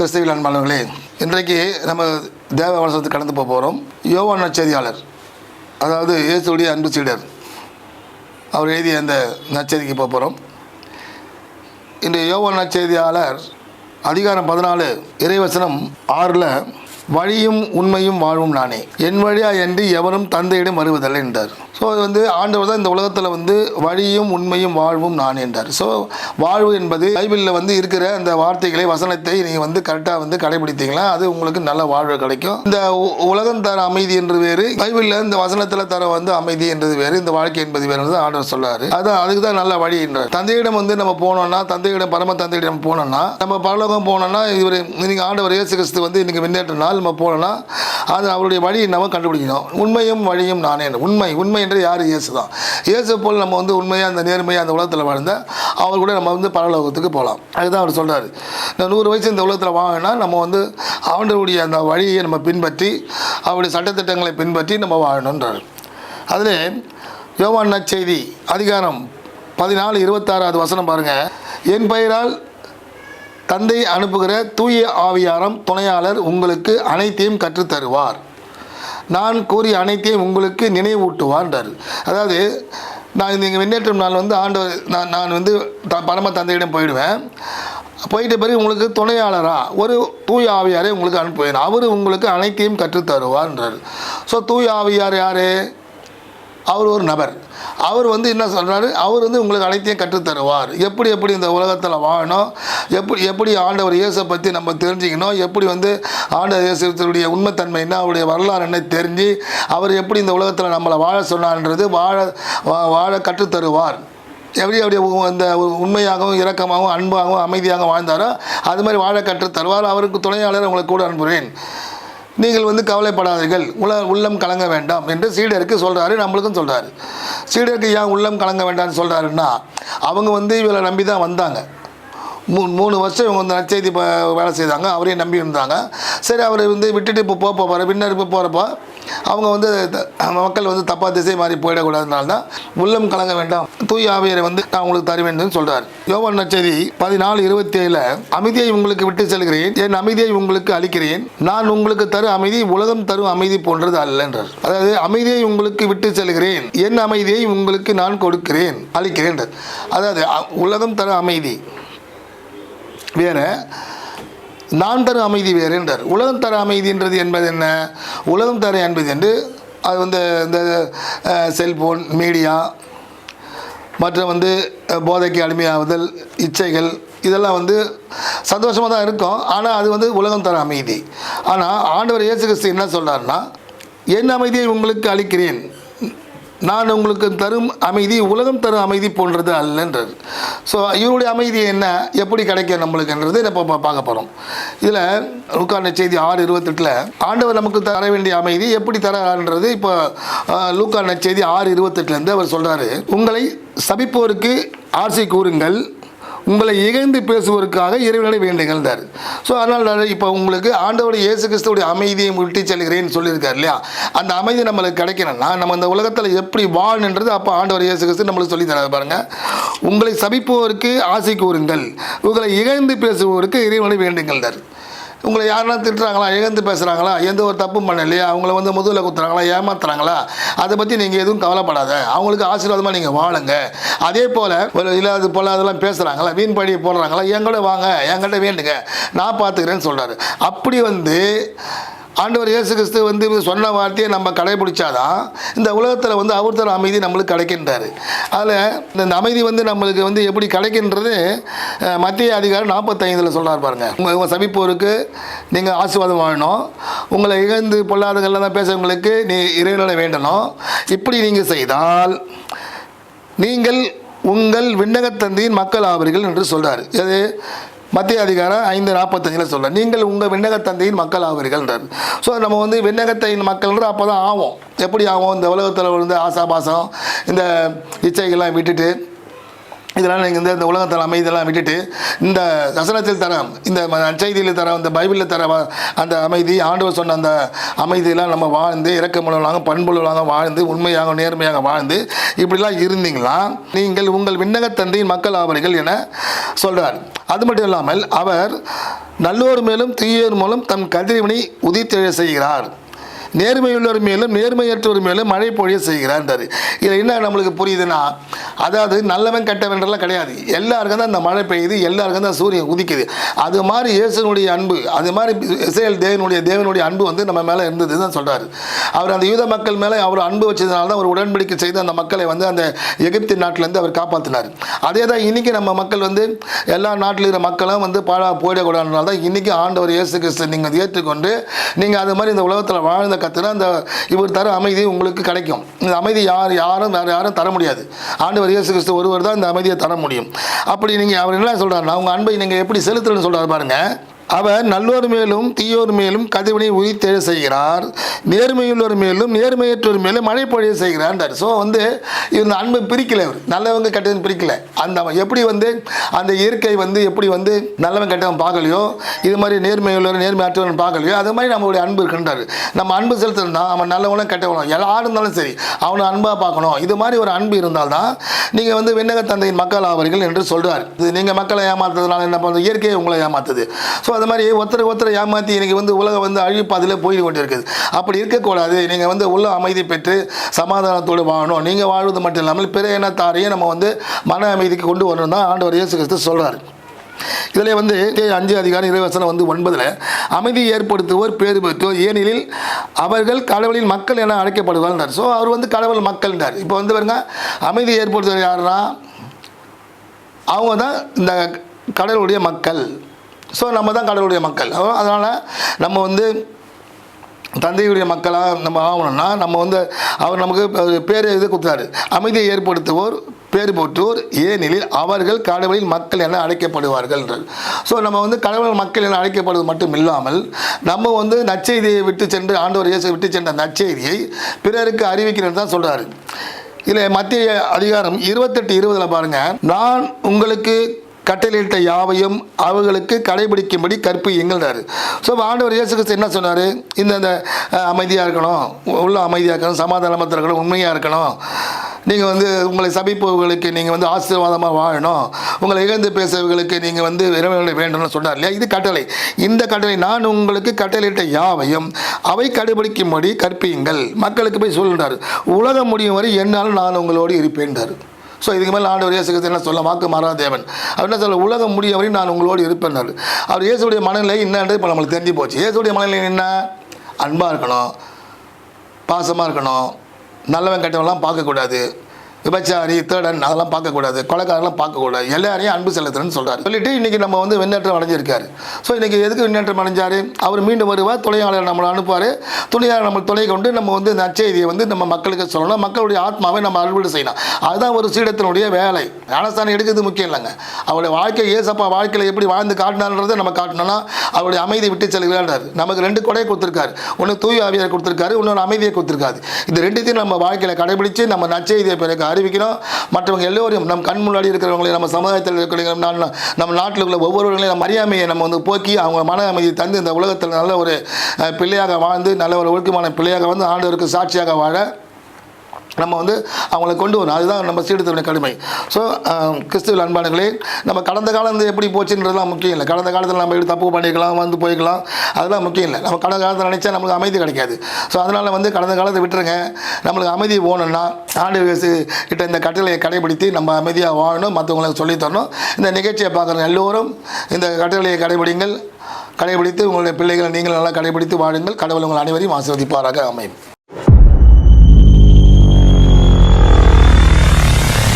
கிறிஸ்தவியல் அன்பாளர்களே இன்றைக்கு நம்ம தேவ வளசத்துக்கு கடந்து போக போகிறோம் யோவான் நச்செய்தியாளர் அதாவது இயேசுடைய அன்பு சீடர் அவர் எழுதிய அந்த நச்செய்திக்கு போக போகிறோம் இன்று யோவான் நச்செய்தியாளர் அதிகாரம் பதினாலு இறைவசனம் ஆறில் வழியும் உண்மையும் வாழ்வும் நானே. என் வழியா என்று எவரும் தந்தையிடம் வருவதில்லை என்றார். ஸோ அது வந்து ஆண்டவர் தான் இந்த உலகத்தில் வந்து வழியும் உண்மையும் வாழ்வும் நான் என்றார். ஸோ வாழ்வு என்பது பைபிளில் வந்து இருக்கிற அந்த வார்த்தைகளை வசனத்தை நீங்கள் வந்து கரெக்டாக வந்து கடைபிடித்தீங்களா அது உங்களுக்கு நல்ல வாழ்வு கிடைக்கும். இந்த உ- உலகம் தர அமைதி என்று வேறு பைபிளில் இந்த வசனத்தில் தர வந்து அமைதி என்றது வேறு இந்த வாழ்க்கை என்பது வேறு என்று ஆண்டவர் சொல்றாரு. அதான் அதுக்கு தான் நல்ல வழி என்றார். தந்தையிடம் வந்து நம்ம போனோம்னா தந்தையிடம் பரம தந்தையிடம் போனோம்னா நம்ம பரலோகம் போனோம்னா இவர் இன்னைக்கு ஆண்டவர் இயேசு கிறிஸ்து வந்து இன்னைக்கு முன்னேற்ற நாள் நம்ம போனோம்னா அது அவருடைய வழியை நம்ம கண்டுபிடிக்கணும். உண்மையும் வழியும் நானே உண்மை உண்மை என்று யார்? இயேசு தான். இயேசு போல் நம்ம வந்து உண்மையாக அந்த நேர்மையாக அந்த உலகத்தில் வாழ்ந்த அவர் கூட நம்ம வந்து பரலோகத்துக்கு போகலாம். அதுதான் அவர் சொல்கிறார் இந்த நூறு வயசு இந்த உலகத்தில் வாங்கினா நம்ம வந்து அவனுடைய அந்த வழியை நம்ம பின்பற்றி அவருடைய சட்டத்திட்டங்களை பின்பற்றி நம்ம வாழணுன்றார் அதில் யோவான் நற்செய்தி அதிகாரம் பதினாலு இருபத்தாறாவது வசனம் பாருங்கள் என் பெயரால் தந்தை அனுப்புகிற தூய ஆவியாரம் துணையாளர் உங்களுக்கு அனைத்தையும் கற்றுத் தருவார் நான் கூறிய அனைத்தையும் உங்களுக்கு நினைவூட்டுவார்ன்றார் அதாவது நான் இந்த இங்கே முன்னேற்றம் நாள் வந்து ஆண்டவர் நான் நான் வந்து த பரம தந்தையிடம் போயிடுவேன். போயிட்ட பிறகு உங்களுக்கு துணையாளராக ஒரு தூய ஆவியாரை உங்களுக்கு அனுப்புவேன். அவர் உங்களுக்கு அனைத்தையும் கற்றுத்தருவார்ன்றார். ஸோ தூய ஆவியார் யார்? அவர் ஒரு நபர். அவர் வந்து என்ன சொல்கிறாரு அவர் வந்து உங்களுக்கு அனைத்தையும் கற்றுத்தருவார். எப்படி எப்படி இந்த உலகத்தில் வாழணும்? எப்படி எப்படி ஆண்டவர் இயேசை பற்றி நம்ம தெரிஞ்சுக்கணும்? எப்படி வந்து ஆண்டவர் இயேசுடைய உண்மைத்தன்மை என்ன அவருடைய வரலாறு என்ன தெரிஞ்சு அவர் எப்படி இந்த உலகத்தில் நம்மளை வாழ சொன்னார்ன்றது வாழ வா- வாழ கற்றுத்தருவார். எப்படி அப்படியே அந்த உண்மையாகவும் இரக்கமாகவும் அன்பாகவும் அமைதியாகவும் வாழ்ந்தாரோ அது மாதிரி வாழ கற்றுத் தருவார் அவருக்கு துணையாளர் உங்களை கூட அனுப்புகிறேன். நீங்கள் வந்து கவலைப்படாதீர்கள். உல உள்ளம் கலங்க வேண்டாம் என்று சீடருக்கு சொல்கிறாரு நம்மளுக்கும் சொல்கிறாரு சீடருக்கு ஏன் உள்ளம் கலங்க வேண்டாம்னு சொல்கிறாருன்னா அவங்க வந்து இவரை நம்பி தான் வந்தாங்க. மூணு மூணு வருஷம் இவங்க வந்து நற்செய்தி வேலை செய்தாங்க அவரையும் நம்பி இருந்தாங்க. சரி அவர் வந்து விட்டுட்டு இப்போ போக போகிற பின்னர் இப்போ போகிறப்போ அவங்க வந்து த- மக்கள் வந்து தப்பாக திசை மாறி போயிடக்கூடாதுனால தான் உள்ளம் கலங்க வேண்டாம் தூய் ஆவியரை வந்து நான் உங்களுக்கு தருவேன் சொல்கிறார் யோவன் நச்சதி பதினாலு இருபத்தி ஏழில் அமைதியை உங்களுக்கு விட்டு செல்கிறேன் என் அமைதியை உங்களுக்கு அளிக்கிறேன் நான் உங்களுக்கு தரும் அமைதி உலகம் தரும் அமைதி போன்றது அல்ல என்றார். அதாவது அமைதியை உங்களுக்கு விட்டு செல்கிறேன் என் அமைதியை உங்களுக்கு நான் கொடுக்கிறேன் அளிக்கிறேன் அதாவது உலகம் தரும் அமைதி. வேறு நான் தரும் அமைதி வேறுன்றார் உலகம் தர அமைதின்றது என்பது என்ன? உலகம் தர என்பது என்று அது வந்து இந்த செல்ஃபோன் மீடியா மற்றும் வந்து போதைக்கு அடிமையாகுதல் இச்சைகள் இதெல்லாம் வந்து சந்தோஷமாக தான் இருக்கும். ஆனால் அது வந்து உலகம் தர அமைதி. ஆனால் ஆண்டவர் இயேசு கிறிஸ்து என்ன சொல்கிறாருன்னா என் அமைதியை உங்களுக்கு அளிக்கிறேன். நான் உங்களுக்கு தரும் அமைதி உலகம் தரும் அமைதி போன்றது அல்லன்றது. ஸோ இவருடைய அமைதி என்ன? எப்படி கிடைக்கும் நம்மளுக்குன்றது இப்போ பார்க்க போகிறோம் இதில் லூக்கான செய்தி ஆறு இருபத்தெட்டில் ஆண்டவர் நமக்கு தர வேண்டிய அமைதி எப்படி தரான்றது இப்போ லூக்கான செய்தி ஆறு இருபத்தெட்டுலேருந்து அவர் சொல்கிறாரு உங்களை சபிப்போருக்கு ஆசை கூறுங்கள் உங்களை இகழ்ந்து பேசுவதற்காக இறைவனை வேண்டுங்கள்ன்றார் ஸோ அதனால் இப்போ உங்களுக்கு ஆண்டவருடைய இயேசு கிறிஸ்துவோடைய அமைதியை விட்டு செல்கிறேன்னு சொல்லியிருக்காரு இல்லையா? அந்த அமைதி நம்மளுக்கு கிடைக்கணும்னா நம்ம இந்த உலகத்தில் எப்படி வாழ்ன்றது அப்போ ஆண்டவர் இயேசு கிறிஸ்து நம்மளுக்கு சொல்லி தராது பாருங்கள் உங்களை சபிப்போருக்கு ஆசை கூறுங்கள். உங்களை இகழ்ந்து பேசுவோருக்கு இறைவனை வேண்டுங்கள்ன்றார் உங்களை யாருன்னா திட்டுறாங்களா இகழ்ந்து பேசுகிறாங்களா எந்த ஒரு தப்பும் பண்ணலையா அவங்கள வந்து முதுகில் குத்துறாங்களா ஏமாத்துறாங்களா அதை பற்றி நீங்கள் எதுவும் கவலைப்படாத. அவங்களுக்கு ஆசீர்வாதமாக நீங்கள் வாழுங்க. அதே போல் ஒரு இல்லாத போல் அதெல்லாம் பேசுகிறாங்களா வீண் பழி போடுறாங்களா என்கிட்ட வாங்க என்கிட்ட வேண்டுங்க. நான் பார்த்துக்கிறேன்னு சொல்கிறாரு அப்படி வந்து ஆண்டவர் இயேசு கிறிஸ்து வந்து சொன்ன வார்த்தையை நம்ம கடைபிடிச்சாதான் இந்த உலகத்தில் வந்து அவர் தர அமைதி நம்மளுக்கு கிடைக்கின்றாரு. அதில் இந்த அமைதி வந்து நம்மளுக்கு வந்து எப்படி கிடைக்கின்றது மத்திய அதிகாரம் நாற்பத்தைந்தில் சொல்கிறார் பாருங்கள் உங்கள் உங்கள் சபிப்போருக்கு நீங்கள் ஆசீர்வாதம் வாழணும். உங்களை இகழ்ந்து பொல்லாதங்கள்லாம் தான் பேசுறவங்களுக்கு நீ இறைவனை வேண்டணும். இப்படி நீங்கள் செய்தால் நீங்கள் உங்கள் விண்ணகத்தந்தையின் மக்கள் ஆவீர்கள் என்று சொல்கிறார் அது மத்திய அதிகாரம் ஐந்து நாற்பத்தஞ்சில் சொல்ல நீங்கள் உங்கள் விண்ணகத்தந்தையின் மக்கள் ஆவீர்கள்ன்றார் ஸோ நம்ம வந்து விண்ணகத்தையின் மக்கள்ன்ற அப்போ தான் ஆகும் எப்படி ஆகும் இந்த உலகத்தில் வந்து ஆசாபாசம் இந்த இச்சைகள்லாம் விட்டுட்டு இதெல்லாம் நீங்கள் இந்த இந்த உலகத்தில் அமைதியெல்லாம் விட்டுட்டு இந்த வசனத்தில் தர இந்த நற்செய்தியில் தர இந்த பைபிளில் தர வ- அந்த அமைதி ஆண்டவர் சொன்ன அந்த அமைதியெல்லாம் நம்ம வாழ்ந்து இறக்கமுள்ளவர்களாக பண்புள்ளவர்களாக வாழ்ந்து உண்மையாக நேர்மையாக வாழ்ந்து இப்படிலாம் இருந்தீங்களா? நீங்கள் உங்கள் விண்ணகத்தந்தையின் மக்கள் ஆவீர்கள் என சொல்கிறார் அது மட்டும் இல்லாமல் அவர் நல்லோர் மேலும் தீயோர் மூலம் தம் கதிரவனை உதித்தெழ செய்கிறார். நேர்மையுள்ளவர் மேலும் நேர்மையற்றவர் மேலும் மழை பொழிய செய்கிறான்றாரு இதில் என்ன நம்மளுக்கு புரியுதுன்னா அதாவது நல்லவன் கெட்டவன்றெல்லாம் கிடையாது. எல்லாருக்கும் தான் அந்த மழை பெய்யுது எல்லாருக்கும் தான் சூரியன் உதிக்குது. அது மாதிரி இயேசுனுடைய அன்பு அது மாதிரி இஸ்ரேல் தேவனுடைய தேவனுடைய அன்பு வந்து நம்ம மேலே இருந்தது தான் சொல்கிறாரு அவர் அந்த யூத மக்கள் மேலே அவர் அன்பு வச்சதுனால தான் அவர் உடன்படிக்கை செய்து அந்த மக்களை வந்து அந்த எகிப்து நாட்டிலேருந்து அவர் காப்பாற்றினார் அதே தான் இன்றைக்கி நம்ம மக்கள் வந்து எல்லா நாட்டில் இருக்கிற மக்களும் வந்து பாழா போயிடக்கூடாதுனால தான் இன்றைக்கி ஆண்டவர் இயேசு கிறிஸ்து நீங்கள் ஏற்றுக்கொண்டு நீங்கள் அது மாதிரி இந்த உலகத்தில் வாழ்ந்த கற்றுனா அந்த இவர் தர அமைதி உங்களுக்கு கிடைக்கும். இந்த அமைதி யார் யாரும் வேறு யாரும் தர முடியாது. ஆண்டவர் இயேசு கிறிஸ்து ஒருவர் தான் இந்த அமைதியை தர முடியும். அப்படி நீங்கள் அவர் என்ன சொல்கிறாருன்னா உங்கள் அன்பை நீங்கள் எப்படி செலுத்துறன்னு சொல்கிறார் பாருங்கள் அவர் நல்லோர் மேலும் தீயோர் மேலும் கதிவனை உயிர்த்தெழ செய்கிறார். நேர்மையுள்ளோர் மேலும் நேர்மையற்றோர் மேலும் மழை பொழிய செய்கிறார் ஸோ வந்து இந்த அன்பு பிரிக்கலை அவர் நல்லவங்க கெட்டவன் பிரிக்கல. அந்த அவன் எப்படி வந்து அந்த இயற்கை வந்து எப்படி வந்து நல்லவன் கெட்டவன் பார்க்கலையோ இது மாதிரி நேர்மையுள்ளவர் நேர்மையற்றவன் பார்க்கலையோ அது மாதிரி நம்மளுடைய அன்பு இருக்கின்றார். நம்ம அன்பு செலுத்தினா அவன் நல்லவனும் கெட்டவனும் யார் இருந்தாலும் சரி அவனை அன்பாக பார்க்கணும். இது மாதிரி ஒரு அன்பு இருந்தால்தான் நீங்கள் வந்து விண்ணக தந்தையின் மக்கள் ஆவர்கள் என்று சொல்கிறார் இது நீங்கள் மக்களை ஏமாத்துறதுனால என்ன பண்ணுறது இயற்கையை உங்களை ஏமாத்துது. ஸோ அது மாதிரி ஒருத்தர் ஒருத்தர் ஏமாற்றி இன்னைக்கு வந்து உலகம் வந்து அழிப்பாதையில் போய் கொண்டு இருக்குது அப்படி இருக்கக்கூடாது. நீங்கள் வந்து உள்ள அமைதி பெற்று சமாதானத்தோடு வாழணும். நீங்கள் வாழ்வது மட்டும் இல்லாமல் பிற இனத்தாரையும் நம்ம வந்து மன அமைதிக்கு கொண்டு வரணும் தான் ஆண்டவர் இயேசு கிறிஸ்து சொல்கிறார் இதில் வந்து அஞ்சு அதிகாரம் இருவசனம் வந்து ஒன்பதில் அமைதி ஏற்படுத்துவோர் பேர் பெற்றோர். ஏனெனில் அவர்கள் கடவுளின் மக்கள் என அழைக்கப்படுவார்கள். ஸோ அவர் வந்து கடவுள் மக்கள்ன்றார். இப்போ வந்து பாருங்க அமைதி ஏற்படுத்துவர் யாருன்னா அவங்க தான் இந்த கடவுளுடைய மக்கள். ஸோ நம்ம தான் கடவுளுடைய மக்கள். அதனால் நம்ம வந்து தந்தையுடைய மக்களாக நம்ம ஆகணும்னா நம்ம வந்து அவர் நமக்கு பேர் இது கொடுத்தாரு. அமைதியை ஏற்படுத்துவோர் பேர் போற்றுவோர் ஏனெனில் அவர்கள் கடவுளின் மக்கள் என அழைக்கப்படுவார்கள் ஸோ நம்ம வந்து கடவுள் மக்கள் என அழைக்கப்படுவது மட்டும் இல்லாமல் நம்ம வந்து நற்செய்தியை விட்டு சென்று ஆண்டவர் இயேசு விட்டு சென்ற நற்செய்தியை பிறருக்கு அறிவிக்கிறது தான் சொல்கிறாரு இதில் மத்திய அதிகாரம் இருபத்தெட்டு இருபதில் பாருங்கள் நான் உங்களுக்கு கட்டளையிட்ட யாவையும் அவர்களுக்கு கடைபிடிக்கும்படி கற்பியுங்கள்ன்றாரு ஸோ ஆண்டவர் இயேசு கிறிஸ்து என்ன சொன்னார்? இந்த இந்த அமைதியாக இருக்கணும். உள்ள அமைதியாக இருக்கணும். சமாதானமாக இருக்கணும் உண்மையாக இருக்கணும். நீங்கள் வந்து உங்களை சபிப்பவர்களுக்கு நீங்கள் வந்து ஆசீர்வாதமாக வாழணும். உங்களை இழந்து பேசுவர்களுக்கு நீங்கள் வந்து இறைவர்களை வேண்டும்னு சொன்னார் இல்லையா? இது கட்டளை. இந்த கட்டளை நான் உங்களுக்கு கட்டளையிட்ட யாவையும் அவை கடைபிடிக்கும்படி கற்பியுங்கள். மக்களுக்கு போய் சொல்லுறாரு உலகம் முடியும் வரை என்னாலும் நான் உங்களோடு இருப்பேன்றார் ஸோ இதுக்கு மேலே ஆண்டவர் இயேசு கிறிஸ்து என்ன சொல்ல வாக்கு மாறா தேவன். அவர் என்ன சொல்ல உலகம் முடிய வரையும் நான் உங்களோடு இருப்பேன் அவர் இயேசுடைய மனநிலை என்னன்றது இப்போ நம்மளுக்கு தெரிஞ்சு போச்சு. இயேசுடைய மனநிலை என்ன? அன்பாக இருக்கணும் பாசமாக இருக்கணும் நல்லவன் கெட்டவன்லாம் பார்க்கக்கூடாது. விபச்சாரி தேடன் அதெல்லாம் பார்க்கக்கூடாது. கொலைக்காரெல்லாம் பார்க்கக்கூடாது. எல்லாரையும் அன்பு செலுத்துறேன்னு சொல்கிறார் சொல்லிட்டு இன்றைக்கி நம்ம வந்து விண்ணேற்றம் அடைஞ்சிருக்காரு. ஸோ இன்றைக்கி எதுக்கு விண்ணேற்றம் அடைஞ்சார்? அவர் மீண்டும் வருவார். துணையாளர் நம்மளை அனுப்புவார். துணையாளர் நம்ம துணை கொண்டு நம்ம வந்து நற்செய்தியை வந்து நம்ம மக்களுக்கு சொல்லணும். மக்களுடைய ஆத்மாவை நம்ம அறுவடை செய்யணும். அதுதான் ஒரு சீடத்தினுடைய வேலை. ஞானஸ்தானம் எடுக்கிறது முக்கியம் இல்லைங்க. அவருடைய வாழ்க்கை ஏசப்பா வாழ்க்கையில் எப்படி வாழ்ந்து காட்டினார்ன்றதை நம்ம காட்டணும்னா அவருடைய அமைதியை விட்டு செல்கிறார். நமக்கு ரெண்டு கொடையை கொடுத்துருக்காரு. ஒன்று தூய் ஆவியார் கொடுத்துருக்காரு. இன்னொன்று அமைதியை கொடுத்துருக்காரு. இந்த ரெண்டுத்தையும் நம்ம வாழ்க்கையில் கடைபிடித்து நம்ம நற்செய்தியை பிறகு அறிவிக்கிறோம். மற்றவங்க எல்லோரையும் நம் கண் முன்னாடி இருக்கிறவங்களையும் நம்ம சமுதாயத்தில் இருக்கிற நம்ம நம்ம நாட்டில் உள்ள ஒவ்வொருவர்களையும் நம்ம அறியாமையை நம்ம வந்து போக்கி அவங்க மன அமைதியை தந்து இந்த உலகத்தில் நல்ல ஒரு பிள்ளையாக வாழ்ந்து நல்ல ஒரு ஒழுக்கமான பிள்ளையாக வந்து ஆண்டவருக்கு சாட்சியாக வாழ நம்ம வந்து அவங்கள கொண்டு வரணும். அதுதான் நம்ம சீடுத்தவனுடைய கடுமை. ஸோ கிறிஸ்துவில் அன்பானங்களே நம்ம கடந்த காலம் வந்து எப்படி போச்சுன்றதுலாம் முக்கியம் இல்லை. கடந்த காலத்தில் நம்ம எப்படி தப்பு பண்ணிக்கலாம் வந்து போய்க்கலாம் அதெல்லாம் முக்கியம் இல்லை. நம்ம கடந்த காலத்தில் நினச்சா நமக்கு அமைதி கிடைக்காது. ஸோ அதனால் வந்து கடந்த காலத்தை விட்டுருங்க. நம்மளுக்கு அமைதி போகணுன்னா ஆண்டு வயசு கிட்ட இந்த கட்டளையை கடைபிடித்து நம்ம அமைதியாக வாழணும் மற்றவங்களுக்கு சொல்லித் தரணும். இந்த நிகழ்ச்சியை பார்க்குற எல்லோரும் இந்த கட்டளையை கடைபிடிங்கள். கடைபிடித்து உங்களுடைய பிள்ளைகளை நீங்கள் நல்லா கடைபிடித்து வாழுங்கள். கடவுள் உங்கள் அனைவரையும் ஆசிர்வதிப்பாராக. அமையும்